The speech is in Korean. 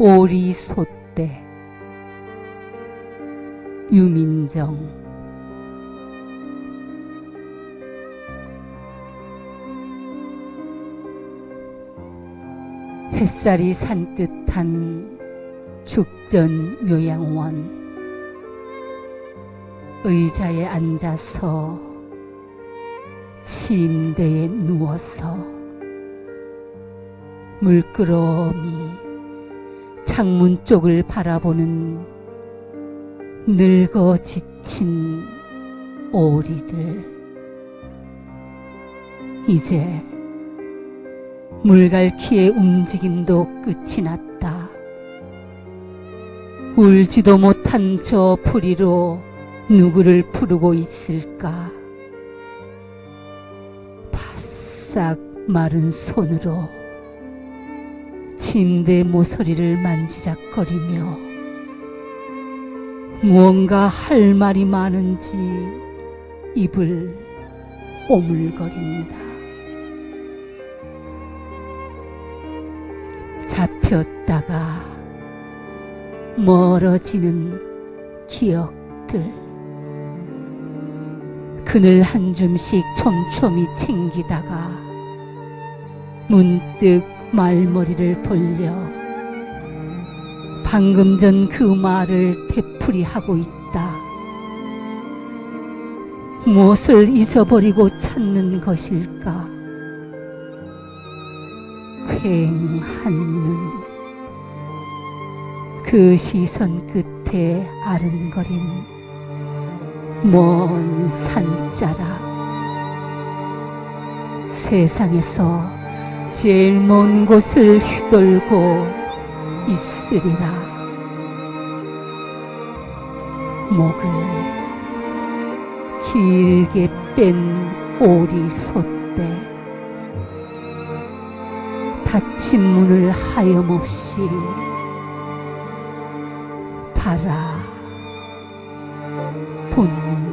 오리 소떼 유민정. 햇살이 산뜻한 죽전 요양원. 의자에 앉아서 침대에 누워서 물끄러미 창문 쪽을 바라보는 늙어 지친 오리들 이제 물갈퀴의 움직임도 끝이 났다. 울지도 못한 저 풀이로 누구를 부르고 있을까? 바싹 마른 손으로 침대 모서리를 만지작거리며 무언가 할 말이 많은지 입을 오물거린다. 잡혔다가 멀어지는 기억들. 그늘 한 줌씩 촘촘히 챙기다가 문득 말머리를 돌려 방금 전 그 말을 되풀이하고 있다. 무엇을 잊어버리고 찾는 것일까? 휑한 눈. 그 시선 끝에 아른거린 먼 산자락. 세상에서 제일 먼 곳을 휘돌고 있으리라. 목을 길게 뺀 오리 소떼. 닫힌 문을 하염없이 바라 본다.